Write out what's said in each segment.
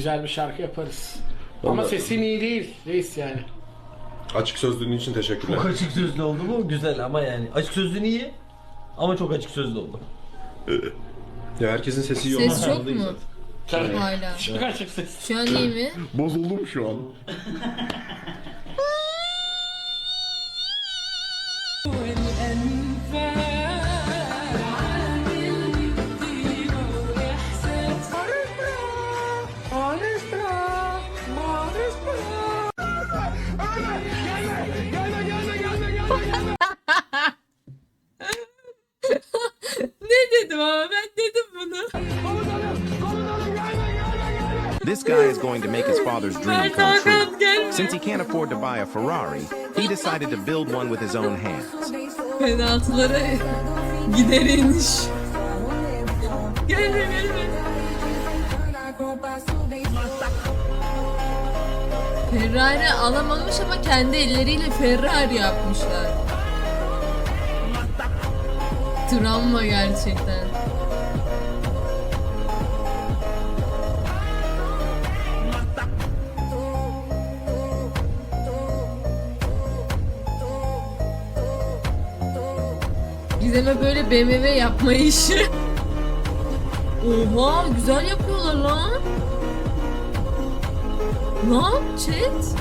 Güzel bir şarkı yaparız. Ama sesin iyi değil reis yani. Açık sözlüğün için teşekkürler. Çok açık sözlü oldu mu? Güzel ama yani. Açık sözlü iyi ama çok açık sözlü oldu. Ya herkesin sesi iyi Ses olmaz. çok mu? Hala. Çok açık ses. Şu an iyi mi? Bozuldum şu an. going to make his father's dream come true. Since he can't afford to buy a Ferrari, he decided to build one with his own hands. Penaltılara gideriş. Gelme gelme. Ferrari alamamış ama kendi elleriyle Ferrari yapmışlar. Travma gerçekten. Gizem'e böyle BMW yapma işi. Oha güzel yapıyorlar lan. Lan chat.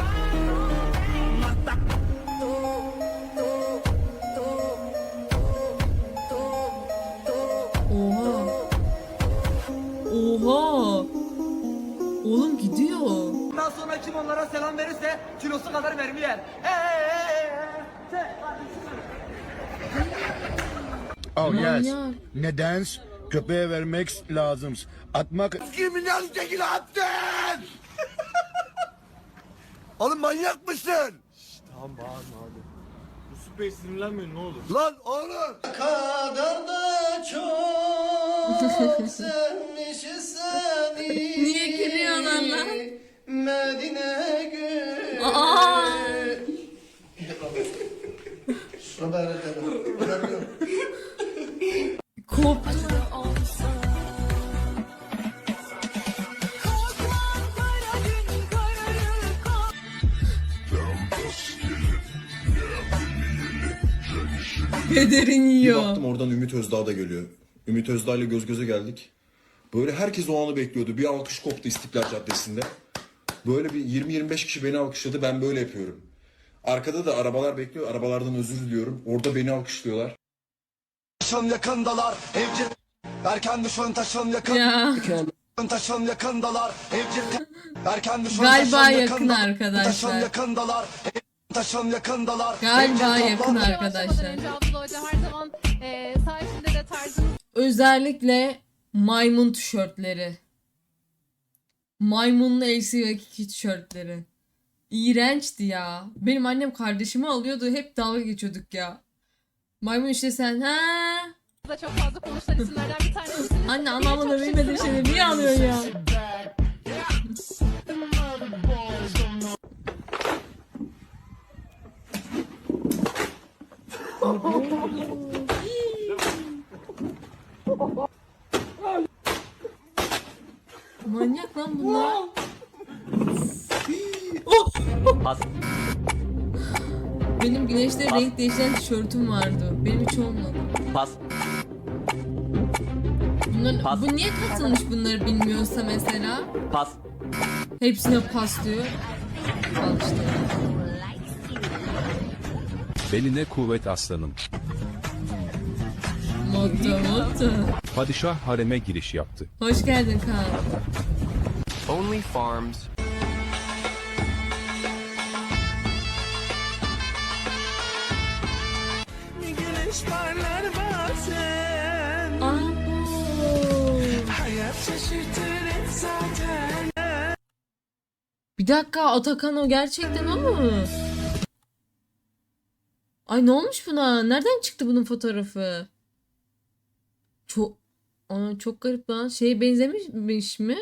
Oha. Oha. Oğlum gidiyor. Bundan sonra kim onlara selam verirse kilosu kadar mermi yer. Oh yes. Neden? Köpeğe vermek lazım. Atmak... Kriminal şekilde attın! Oğlum manyak mısın? Tamam bağırma hadi. Bu süper sinirlenmeyin ne olur. Lan oğlum! Niye gülüyorlar lan? Aa! Koptu. Pederin Bir yiyor. baktım oradan Ümit Özdağ da geliyor. Ümit Özdağ ile göz göze geldik. Böyle herkes o anı bekliyordu. Bir alkış koptu İstiklal Caddesi'nde. Böyle bir 20-25 kişi beni alkışladı. Ben böyle yapıyorum. Arkada da arabalar bekliyor. Arabalardan özür diliyorum. Orada beni alkışlıyorlar. Taşın yakındalar, evcil... Erken düşün taşın yakın... Ya. Taşın yakındalar, evcil... Erken düşün Galiba yakın yakındalar, arkadaşlar. Taşın yakındalar, taşın yakındalar... Galiba evcil yakın arkadaşlar. önce Abdullah Hoca her zaman e, sayesinde de tarzınız Özellikle maymun tişörtleri. Maymunlu LCV2 tişörtleri. İğrençti ya. Benim annem kardeşimi alıyordu. Hep dalga geçiyorduk ya. Maymun işte sen ha. da çok fazla konuşulan isimlerden bir tanesiniz. Anne anlamını bilmediğim şeyleri niye alıyorsun ya? Güneşte renk değişen tişörtüm vardı. Benim hiç olmadı. Pas. Bunlar, bu niye katılmış bunları bilmiyorsa mesela? Pas. Hepsine pas diyor. Al işte. Beline kuvvet aslanım. Motto motto. Padişah hareme giriş yaptı. Hoş geldin Kaan. Only farms. başlarlar bazen Hayat şaşırtır hep zaten Bir dakika Atakan o gerçekten o mu? Ay ne olmuş buna? Nereden çıktı bunun fotoğrafı? Çok Aa, çok garip lan. Şeye benzemiş mi?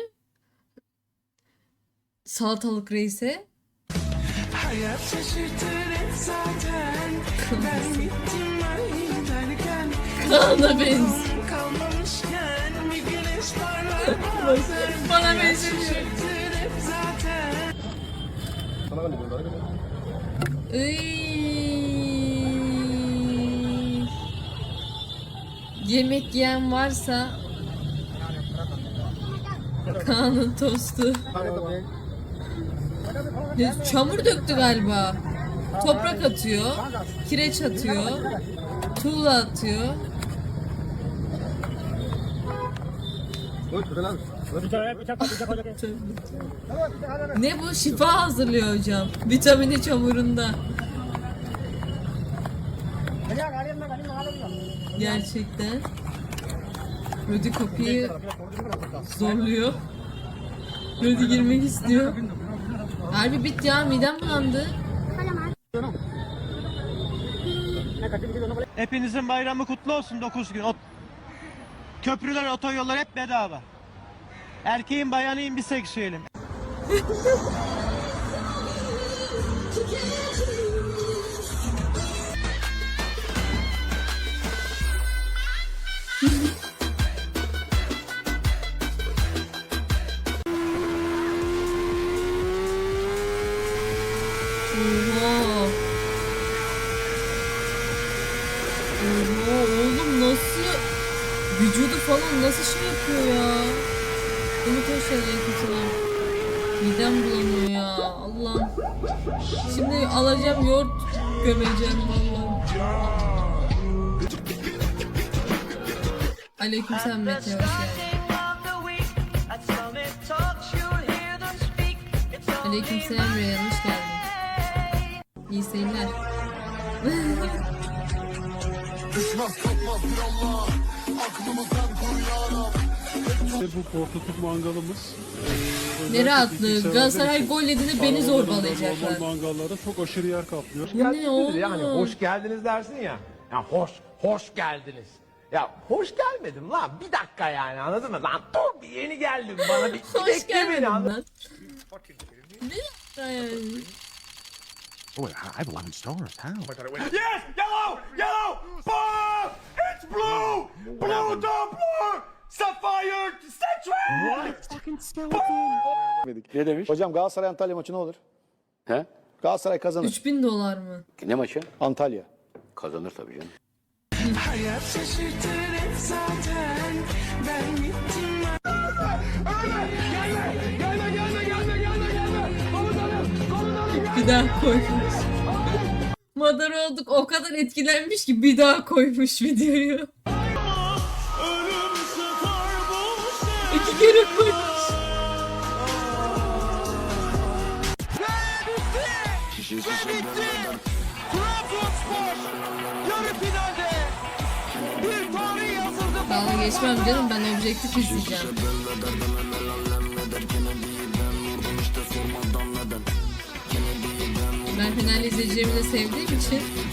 Salatalık reise. Hayat şaşırtır zaten. Ben gittim Kaan'a benziyor. Bana benzemiyor. Iy. Yemek yiyen varsa Kaan'ın tostu. Çamur döktü galiba. Toprak atıyor. Kireç atıyor. Tuğla atıyor. Ne bu? Şifa hazırlıyor hocam. Vitamini çamurunda. Gerçekten. Rödi kapıyı zorluyor. Rödi girmek istiyor. Harbi bit ya midem bulandı. Hepinizin bayramı kutlu olsun 9 gün. Köprüler, otoyollar hep bedava. Erkeğin bayanıyım biseksüelim. Oha. Midem bulanıyor ya Allah'ım. Şimdi alacağım yoğurt gömeceğim vallahi. Aleykümselam Mete hoş geldin. Aleykümselam Reyhan hoş geldin. İyi seyirler. Bu portatif mangalımız. Ne rahatlığı. Galatasaray gol yediğinde beni zorbalayacaklar. mangallarda çok aşırı yer kaplıyor. Bu ne oğlum? Yani hoş geldiniz dersin ya. Ya hoş, hoş geldiniz. Ya hoş gelmedim lan. Bir dakika yani anladın mı? Lan dur bir yeni geldim bana bir, bir Hoş bekle geldin beni anladın yani. Boy, I have 11 stars. How? Yes! Yellow! Yellow! Blue! Sapphire! Stitchway! Ne demiş? Hocam Galatasaray Antalya maçı ne olur? He? Galatasaray kazanır. 3000 dolar mı? Ne maçı? Antalya. Kazanır tabii canım. Bir daha koymuş. Madar olduk o kadar etkilenmiş ki bir daha koymuş videoyu. Kere koymuş. Dalga geçmem canım ben objektif izleyeceğim. Ben Fenerli izleyicilerimi de sevdiğim için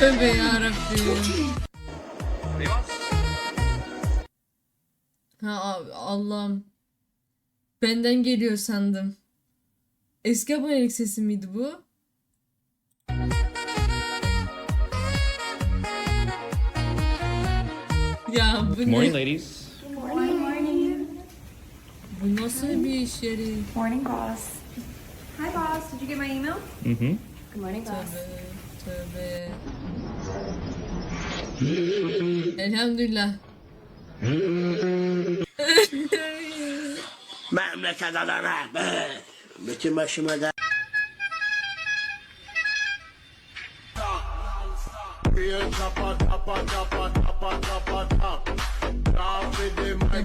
Tövbe yarabbim. Ha abi, Allah'ım. Benden geliyor sandım. Eski abonelik sesi miydi bu? Ya bu ne? ladies. Bu nasıl bir iş yeri? Morning boss. Hi boss, did you get my email? Mm-hmm. Good morning boss. Tövbe, tövbe. Elhamdülillah. Memleket adına bütün başıma da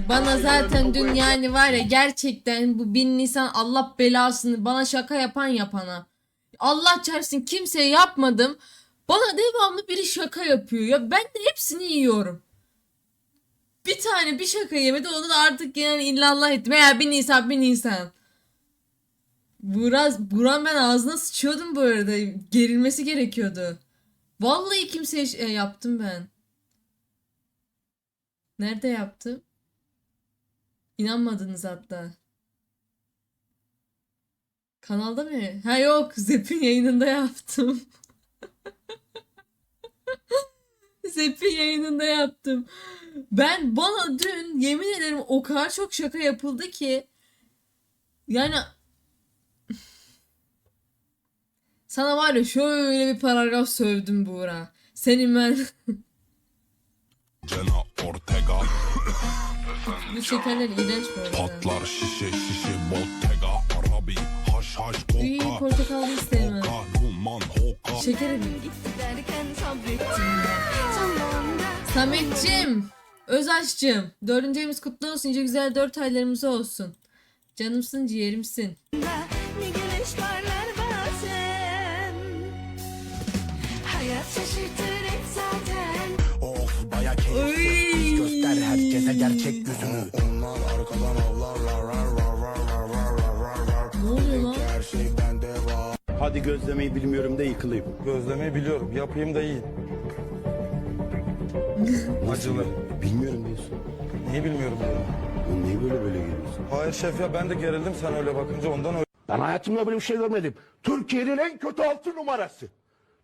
Bana zaten dün yani var ya gerçekten bu bin Nisan Allah belasını bana şaka yapan yapana. Allah çarpsın kimseye yapmadım. Bana devamlı biri şaka yapıyor. Ya ben de hepsini yiyorum. Bir tane bir şaka yemedi onu da artık yani illallah ettim. Eğer bin Nisan bin Nisan. Buraz, Buran ben ağzına sıçıyordum bu arada. Gerilmesi gerekiyordu. Vallahi kimseye şey yaptım ben. Nerede yaptım? İnanmadınız hatta. Kanalda mı? Ha yok, Zep'in yayınında yaptım. Zep'in yayınında yaptım. Ben bana dün yemin ederim o kadar çok şaka yapıldı ki yani sana var ya şöyle bir paragraf sövdüm Buğra. Senin ben Bu şekerler iğrenç bu arada. şişe şişe Bottega Arabi İyi portakallı istemem. Duman hoka Şeker Sametcim, dördüncü ayımız kutlu olsun. Nice güzel dört aylarımız olsun. Canımsın, ciğerimsin. Of baya Göster herkese gerçek yüzünü Onlar arkadan avlarlar Hadi gözlemeyi bilmiyorum da yıkılayım. Gözlemeyi biliyorum. Yapayım da yiyin. Acılı. Bilmiyorum diyorsun. Niye bilmiyorum diyorum. Niye böyle böyle geliyorsun? Hayır şef ya ben de gerildim sen öyle bakınca ondan öyle. Ben hayatımda böyle bir şey görmedim. Türkiye'nin en kötü altı numarası.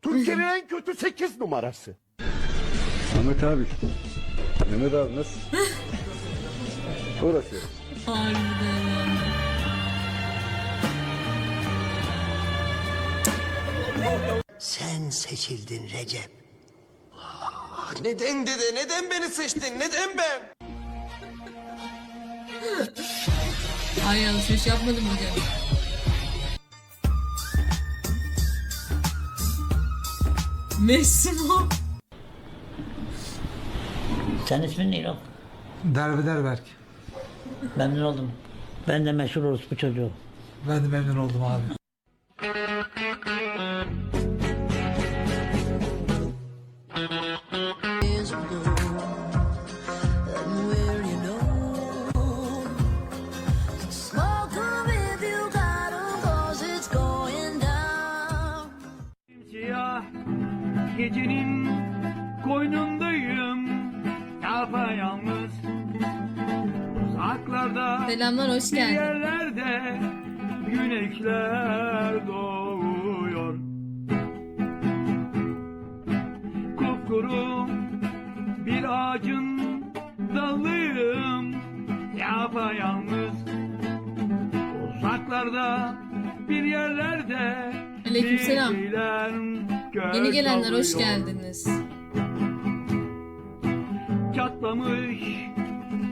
Türkiye'nin en kötü sekiz numarası. Ahmet abi. Mehmet abi nasıl? Orası. Harbiden Sen seçildin Recep. Neden dede neden beni seçtin neden ben Ay alışveriş yapmadım bugün. Massimo. Sen ismin ne lan? Derbeder Berk. Memnun oldum. Ben de meşhur orospu çocuğu. Ben de memnun oldum abi. Gecenin koynundayım Yapayalnız Uzaklarda Selamlar, hoş geldin. yerlerde Güneşler doğuyor Kupkuru bir ağacın dalıyım Yapayalnız Uzaklarda bir yerlerde Aleykümselam. Bilgiler Yeni gelenler hoş geldiniz. Çatlamış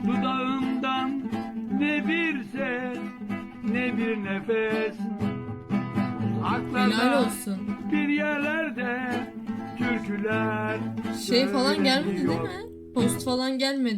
dudağımdan ne bir ses ne bir nefes Helal olsun. bir yerlerde türküler Şey falan gelmedi değil söyleniyor. mi? Post falan gelmedi.